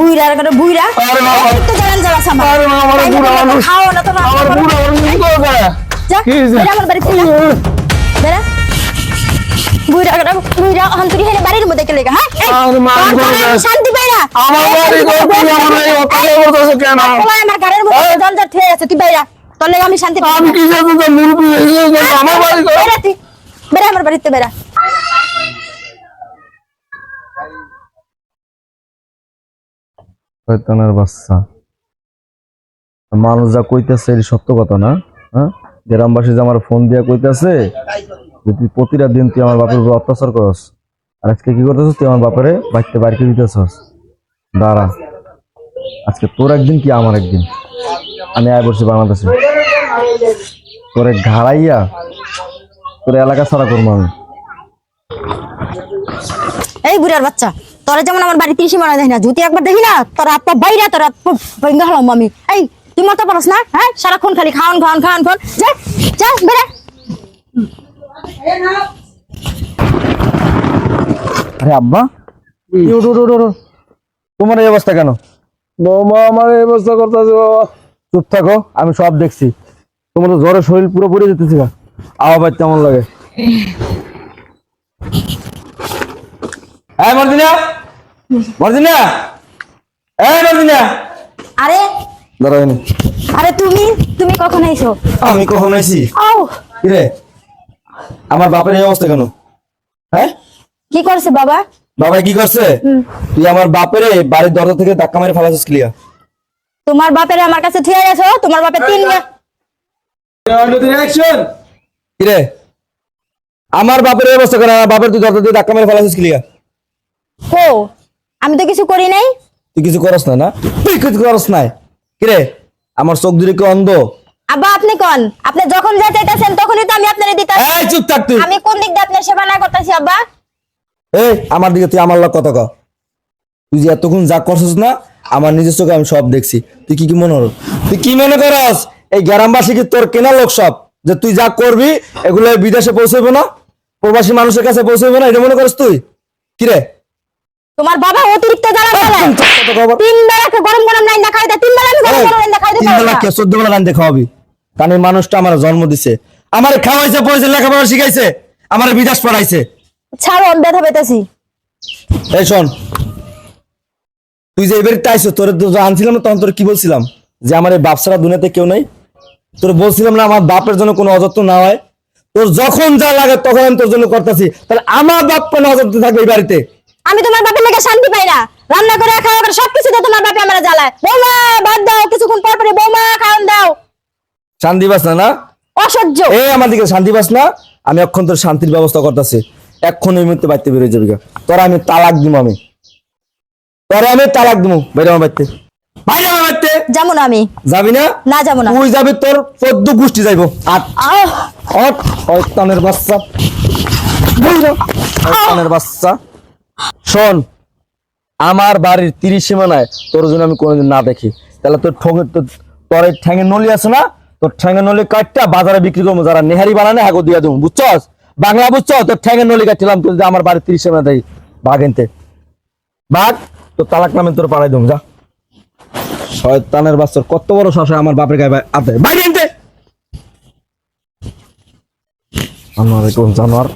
বুইরা আর করে বুইরা আরে বাবা। একটু জানান যারা সামা আরে বাবা, আমার বুড়া মানুষ। খাও না তোমার আমার বুড়া মানুষ কি করবে? যা কি আমার বাড়ি থেকে বেরা বুইরা আর বুইরা হান্তুরি হেলে বাড়ির মধ্যে কে লেগা হ্যাঁ এই, মা, তোর কি ঘরে করবে? আমি শান্তি পাই না আমার বাড়ি ঘর, আমার এই অকালে করতেছো কেন? আমার ঘরের মধ্যে এই। জঞ্জাট আছে তুই বাইরা তোর লেগে আমি শান্তি পাই আমি না। কি জানি তো মুরব্বি আমার বাড়ি ঘর। বেরা তুই বেরা আমার বাড়িতে বেরা শয়তানের বাচ্চা। মানুষ যা কইতেছে এটি সত্য কথা না হ্যাঁ? গ্রামবাসী যে আমার ফোন দিয়া কইতেছে যে তুই প্রতিটা দিন তুই আমার বাপের উপর অত্যাচার করস, আর আজকে কি করতেছিস? তুই আমার বাপেরে বাড়িতে বাড়িতে দিতেছস। দাঁড়া, আজকে তোর একদিন কি আমার একদিন? আমি আয় বসছি বাংলাদেশে। তোরে ঘাড়াইয়া তোর এলাকা ছাড়া করব আমি। এই বুড়ার বাচ্চা। তোরা যেমন আমার বাড়ি তিরিশি মারা দেখি না যদি একবার দেখি না তোর আত্মা বাইরে তোর ভেঙে হলাম আমি। এই তুই মতো পারস না হ্যাঁ? সারাক্ষণ খালি খাওয়ান খাওয়ান খাওয়ান খাওয়ান যা যা বেড়া। আরে আব্বা। তোমার এই অবস্থা কেন? বৌমা আমার এই অবস্থা করতেছে বাবা। চুপ থাকো আমি সব দেখছি। তোমার তো জ্বরে শরীর পুরো পড়ে যেতেছে আবার কেমন লাগে? এই মর্দিনা! এই আরে। দাঁড়াও এনে। আরে তুমি তুমি কখন আইছো? আমি কখন আইছি? আও আমার বাপের এই অবস্থা কেন? হ্যাঁ? কি করছে বাবা? বাবা কি করছে? তুই আমার বাপের বাড়ির দরজা থেকে ধাক্কা মেরে ফেলাছিস ক্লিয়ার তোমার বাপের আমার কাছে ঠিক গেছো? তোমার বাপের তিন গে- কিরে? আমার বাপের এই অবস্থা কেন? আমার বাপের তুই দরজা দিয়ে ধাক্কা মেরে ফেলাছিস ক্লিয়ার ও আমি তো কিছু করি নাই। তুই কিছু করস না না? তুই কিছু করস নাই। কিরে আমার চোখ দুটো কি অন্ধ? আব্বা আপনি কোন? আপনি যখন যা চাইতেছেন তখনই তো আমি আপনারে দিতাম এই চুপ থাক তুই। আমি কোন দিক দিয়ে আপনার সেবা না করতেছি আব্বা? এই আমার দিকে তুই আমার লোক কথা কর তুই যে এতক্ষণ যা করছিস না আমার নিজের চোখে আমি সব দেখছি। তুই কি কি মনে হল তুই কি মনে করস? এই গ্রামবাসী কি তোর কেনা লোক সব? যে তুই যা করবি এগুলো বিদেশে পৌঁছাবে না? প্রবাসী মানুষের কাছে পৌঁছাবে না? এটা মনে করস তুই? কিরে? তোমার বাবা অতিরিক্ত জ্বালা করে তিন বেলা গরম গরম নাই না খাই দেয়? তিন বেলা আমি গরম গরম না খাই তিন বেলা কে চোদ্দ বেলা রান্ধে খাওয়াবি কারণ এই মানুষটা আমার জন্ম দিছে। আমার খাওয়াইছে পয়সা লেখাপড়া শিখাইছে আমার বিদেশ পড়াইছে ছাড়ো আমি ব্যথা পেতেছি। এই শোন তুই যে এবারে তাইছো তোর তো আনছিলাম না, তখন তোর কি বলছিলাম? যে আমার এই বাপসারা দুনিয়াতে কেউ নাই। তোর বলছিলাম না আমার বাপের জন্য কোনো অযত্ন না হয়। তোর যখন যা লাগে তখন আমি তোর জন্য করতেছি। তাহলে আমার বাপ কেন অযত্ন থাকবে এই বাড়িতে? আমি তোমার বাপের লেগে শান্তি পাই না। রান্না করে খাওয়া করে সবকিছুতে তোমার বাপে আমার জ্বালায়। বৌমা ভাত দাও কিছুক্ষণ পর পরে বৌমা খাওয়ান দাও। শান্তি পাস না না? অসহ্য। এই আমার দিকে শান্তি পাস না আমি এখন তোর শান্তির ব্যবস্থা করতেছি। এখন এই মুহূর্তে বাড়িতে বেরোয় যাবি। তোরা আমি তালাক দিব আমি। তোরা আমি তালাক দিব বাইরে আমার বাড়িতে। বাইরে আমার বাড়িতে। যেমন আমি। যাবি না? না যাব না। তুই যাবি তোর চোদ্দ গোষ্ঠী যাইব। আর আহ, অট শয়তানের বাচ্চা। বুঝলো? শয়তানের বাচ্চা। শোন, আমার বাড়ির তিরিশ সীমানায় তোর জন্য আমি কোনোদিন না দেখি। তাহলে তোর ঠোঙের তোর তোর ঠ্যাঙের নলি আছে না? তোর ঠ্যাঙের নলি কাটটা বাজারে বিক্রি করব, যারা নেহারি বানানে হাগো দিয়ে দেবো, বুঝছস? বাংলা বুঝছ? তোর ঠ্যাঙের নলি কাটছিলাম তুই আমার বাড়ির তিরিশ সীমানা দেই বাঘ এনতে। বাঘ, তোর তালাক নামে তোর পাড়াই দেবো, যা। শয়তানের বাচ্চার কত বড় শাসন আমার বাপের গায়ে আতে। বাইরে এনতে। আমার কোন জানোয়ার।